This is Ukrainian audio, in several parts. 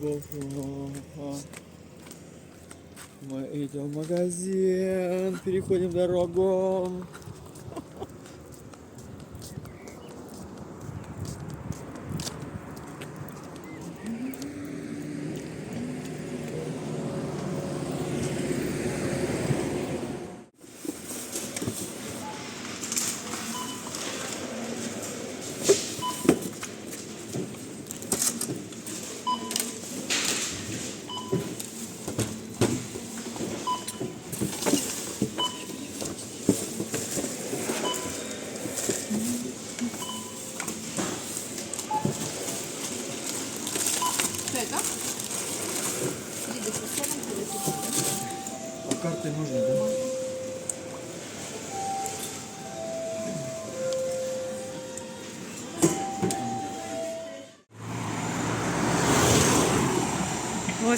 Бо-бо-бо. Мы идем в магазин, переходим дорогу. Это? А картой можно, да?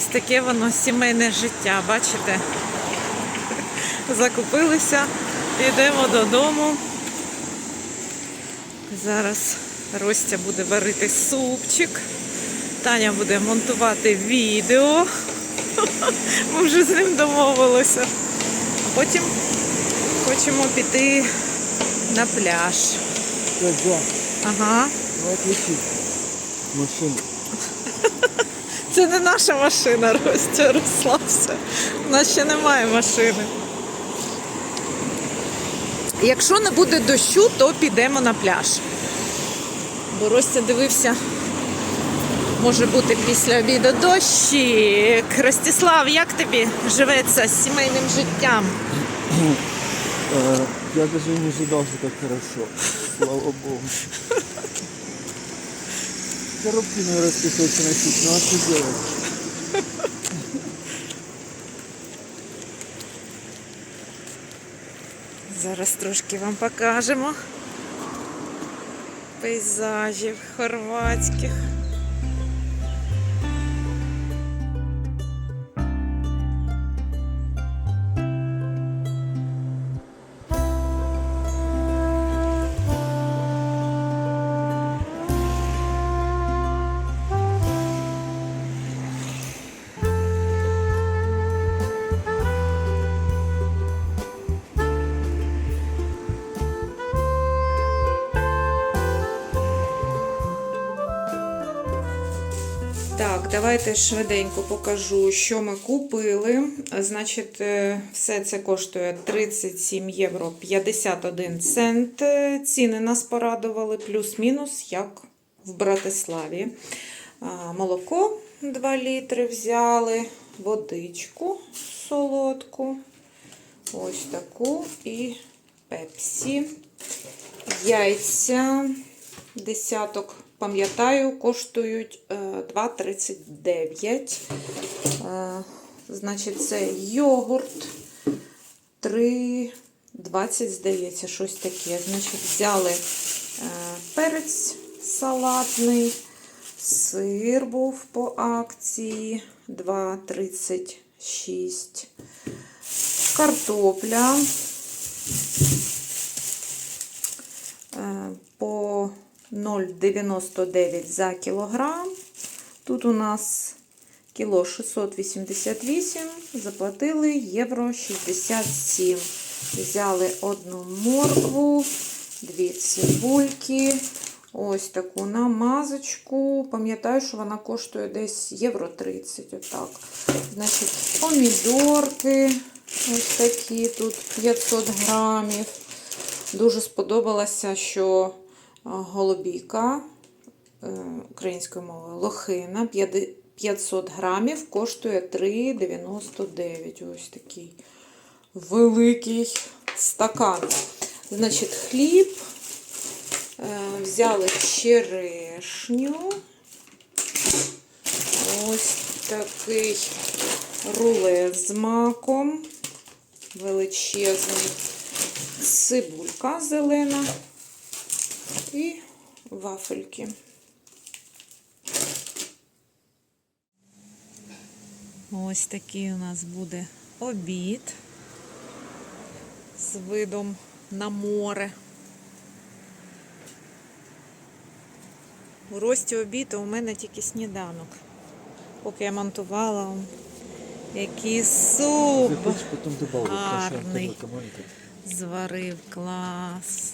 Ось таке воно сімейне життя, бачите? Закупилися, йдемо додому. Зараз Ростя буде варити супчик. Таня буде монтувати відео. Ми вже з ним домовилися. А потім хочемо піти на пляж. Ага. Ну, машину. Це не наша машина, Ростя, розслабся. У нас ще немає машини. Якщо не буде дощу, то підемо на пляж. Бо Ростя дивився, може бути після обіду дощик. Ростислав, як тобі живеться з сімейним життям? Э, Я даже не ожидал, что так хорошо. Слава богу. Коробки, наверное, приходится носить, ну а что делать? Зараз трошки вам покажемо пейзажів хорватських. Давайте швиденько покажу, що ми купили. Значить, е, все це коштує 37 євро 51 цент. Ціни нас порадували, плюс-мінус, як в Братиславі. Молоко 2 літри взяли, водичку солодку, ось таку і пепсі. Яйця десяток, пам'ятаю, коштують е, 2,39. Е, Значить, це йогурт 3,20, здається, щось таке. Значить, взяли е, перець салатний, сир був по акції 2,36. Картопля е, по 0,99 за кілограм. Тут у нас кіло 688, заплатили євро 67. Взяли одну моркву, дві цибульки, ось таку намазочку. Пам'ятаю, що вона коштує десь євро 30. Отак. Значить, помідорки, ось такі тут 500 грамів. Дуже сподобалося, що а, голубіка е, українською мовою лохина 500 грамів коштує 3,99. Ось такий великий стакан. Значить, хліб. Е, Взяли черешню. Ось такий рулет з маком. Величезний. Цибулька зелена і вафельки. Ось такий у нас буде обід з видом на море. У Рості обід, а у мене тільки сніданок. поки я монтувала. Який суп гарний. зварив клас.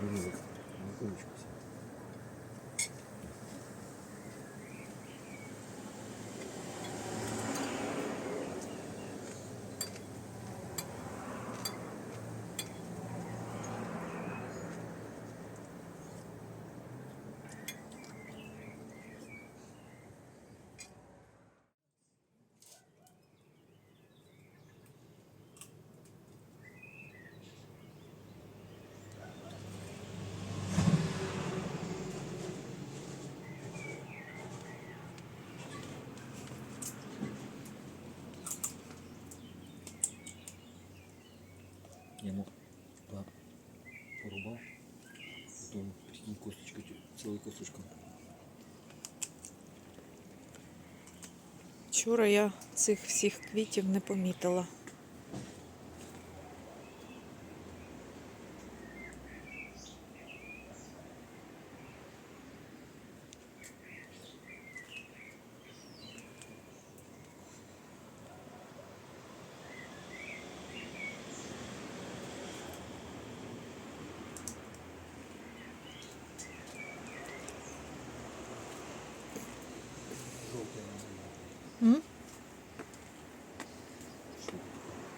Я ему по- порубал, потом прикинь косточка, целая косточка. Вчора я цих всіх квітів не помітила.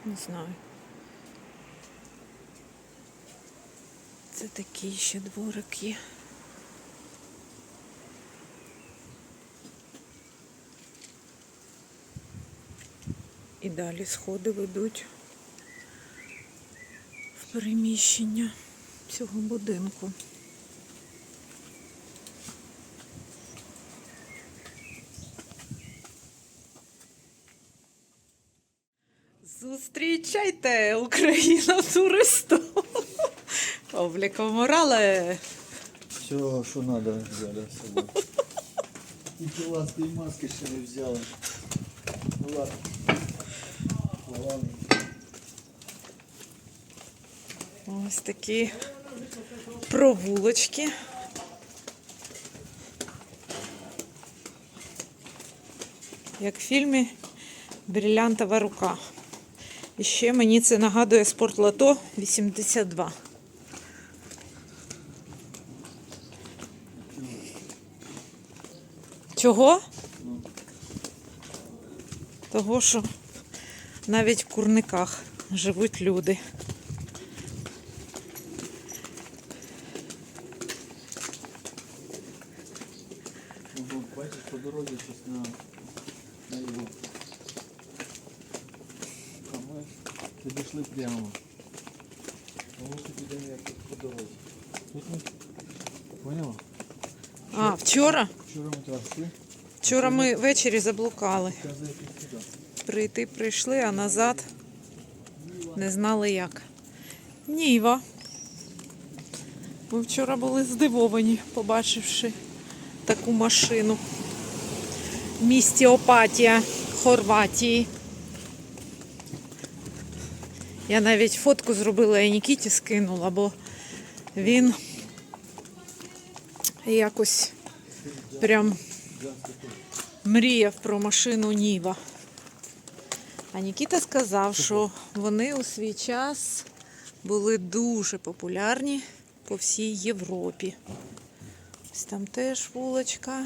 Не знаю. Це такий ще дворик є. І далі сходи ведуть в переміщення цього будинку. Зустрічайте Україна туристу. Павліка Морале. Все, что надо, взяли с собой. И пилатские маски еще не. Ну ладно. Ладно. Ось такі провулочки. Як в фільмі Брилянтова рука. І ще мені це нагадує спортлото 82. Чого? Того, що навіть в курниках живуть люди. Ну, бачиш, по дорозі щось на, на його. А ми підійшли прямо. А ми тут йдемо як тут по дорозі. Тут ми... Поняла? А, вчора? Вчора ми туди йшли, Вчора ми ввечері заблукали. Прийти прийшли, а назад не знали як. Ніва. Ми вчора були здивовані, побачивши таку машину в місті Опатія, Хорватії. Я навіть фотку зробила і Нікіті скинула, бо він якось прям мріяв про машину Ніва. А Нікіта сказав, що вони у свій час були дуже популярні по всій Європі. Ось там теж вулочка.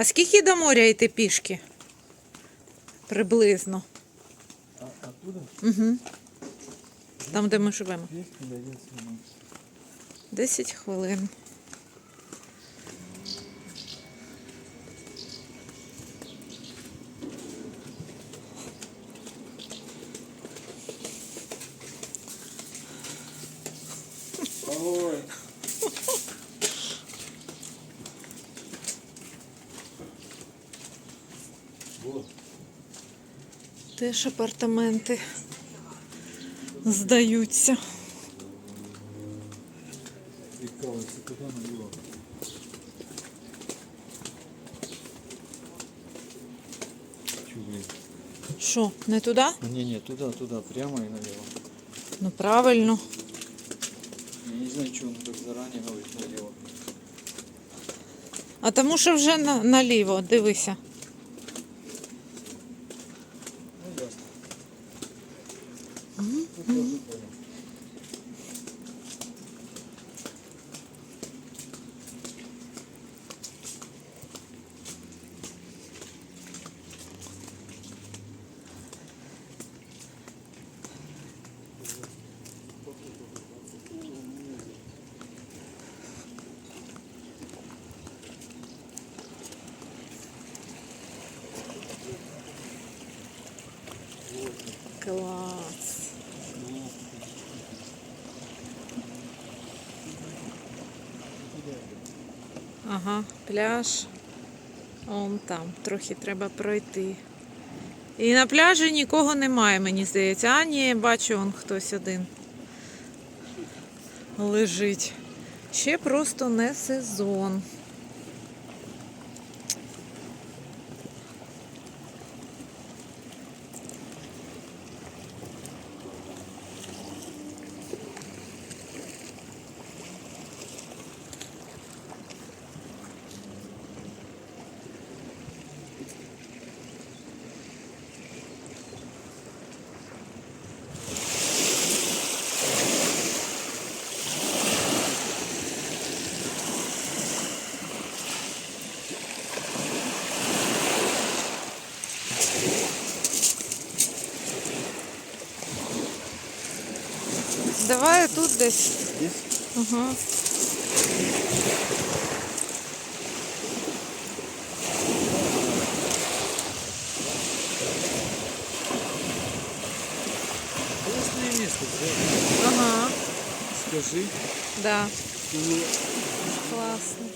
А скільки до моря йти пішки? Приблизно. А оттуда? Угу. Там, де ми живемо. 200 или 11 минут. 10 хвилин. Теж апартаменти здаються. Що, не туди? Не-не, туда, туда, прямо и налево. Ну правильно. Я не знаю, он так заранее говорит налево. А тому що вже на, наліво, дивися. Ну, ясно. Ну, тоже понял. Клас. Ага, пляж. Он там, трохи треба пройти. І на пляжі нікого немає, мені здається. А, ні, бачу, он хтось один лежить. Ще просто не сезон. Давай тут десь. Здесь? Ага. Классное место, да? Ага, Скажи. да. Ну, Класно.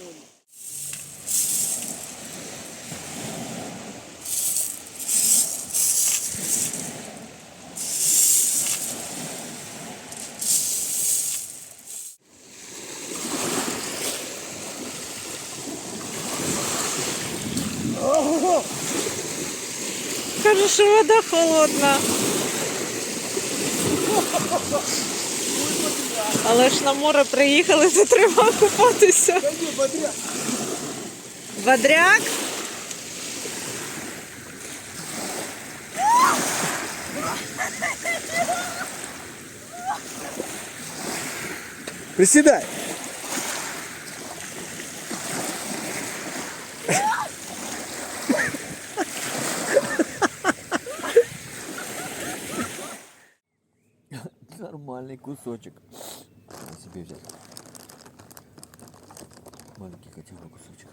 Каже, що вода холодна. Але ж на море приїхали, то треба купатися. Бодряк? Приседай. Нормальный кусочек. Надо себе взять. Маленький бы кусочек.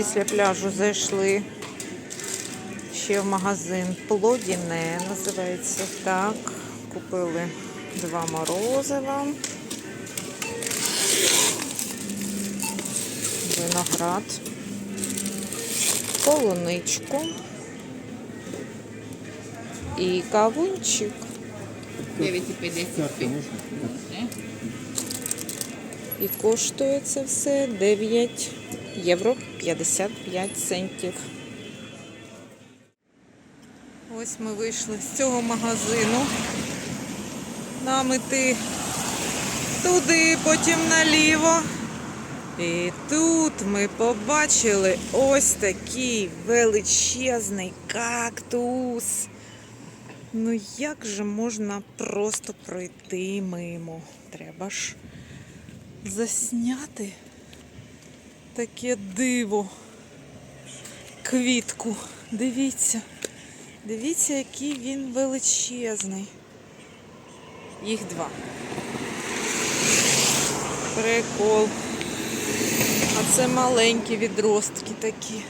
Після пляжу зайшли ще в магазин Плодіне, називається так. Купили два морозива. Виноград. Полуничку. І кавунчик. 9,50. І коштує це все 9 євро 55 центів. Ось ми вийшли з цього магазину. Нам іти туди, потім наліво. І тут ми побачили ось такий величезний кактус. Ну як же можна просто пройти мимо? Треба ж засняти таке диво. Квітку. Дивіться. Дивіться, який він величезний. Їх два. Прикол. А це маленькі відростки такі.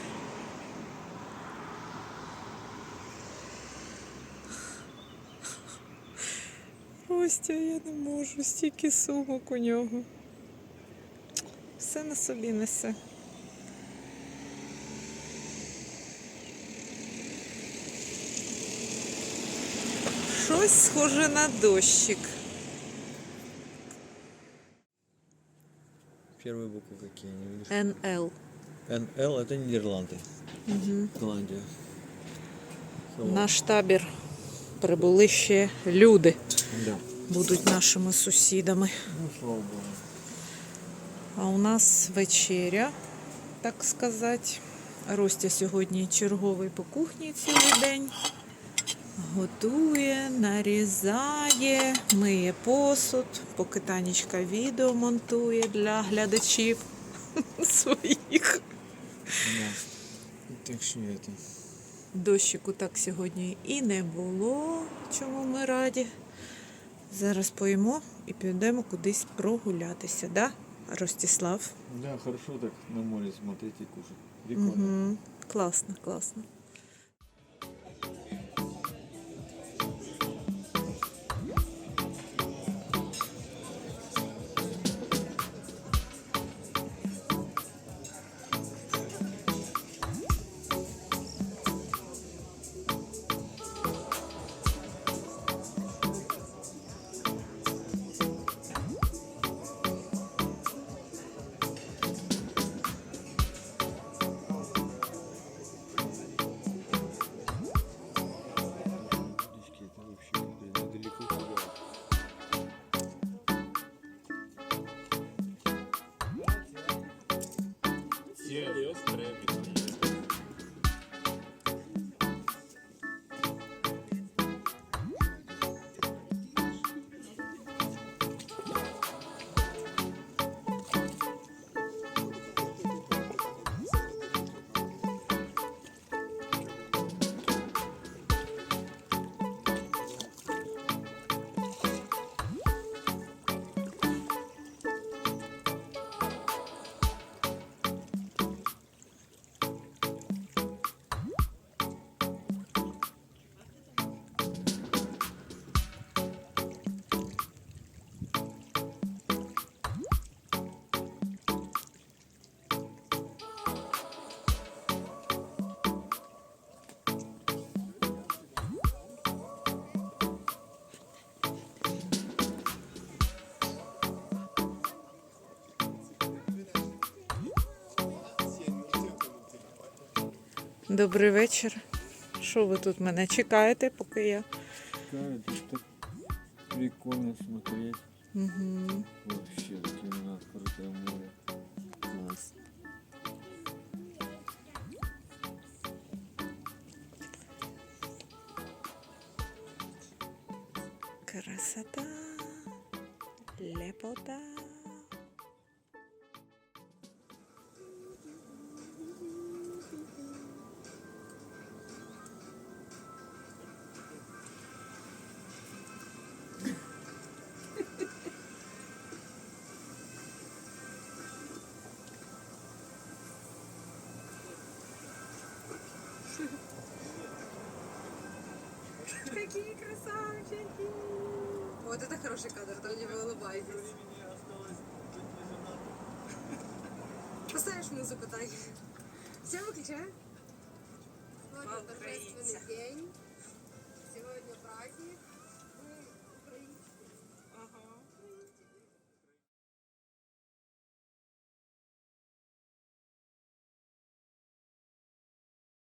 Ростя, я не можу, стільки сумок у нього Все на собі несе. Щось схоже на дощик. Первые буквы какие, не видишь? НЛ. НЛ это Нидерланды. Голландия. Наш табір прибули ще люди. Да. Будуть нашими сусідами. Ну, слава богу. А у нас вечеря, так сказати. Ростя сьогодні черговий по кухні цілий день. Готує, нарізає, миє посуд, поки Танечка відео монтує для глядачів своїх. Да. Так что это. Дощику так сьогодні і не було, чому ми раді. Зараз поїмо і підемо кудись прогулятися, да, Ростислав? Да, хорошо так на море смотреть и кушать. Прикольно. Угу. Классно, класно. Добрий вечір. Що ви тут мене чекаєте, поки я? Это ж так прикольно смотреть. Угу. Вообще, у нас открытое море. Клас. Красота, лепота. Какие красавчики! Вот это хороший кадр, там где вы улыбаетесь. Поставишь музыку так. Все, выключаем. Сегодня торжественный день.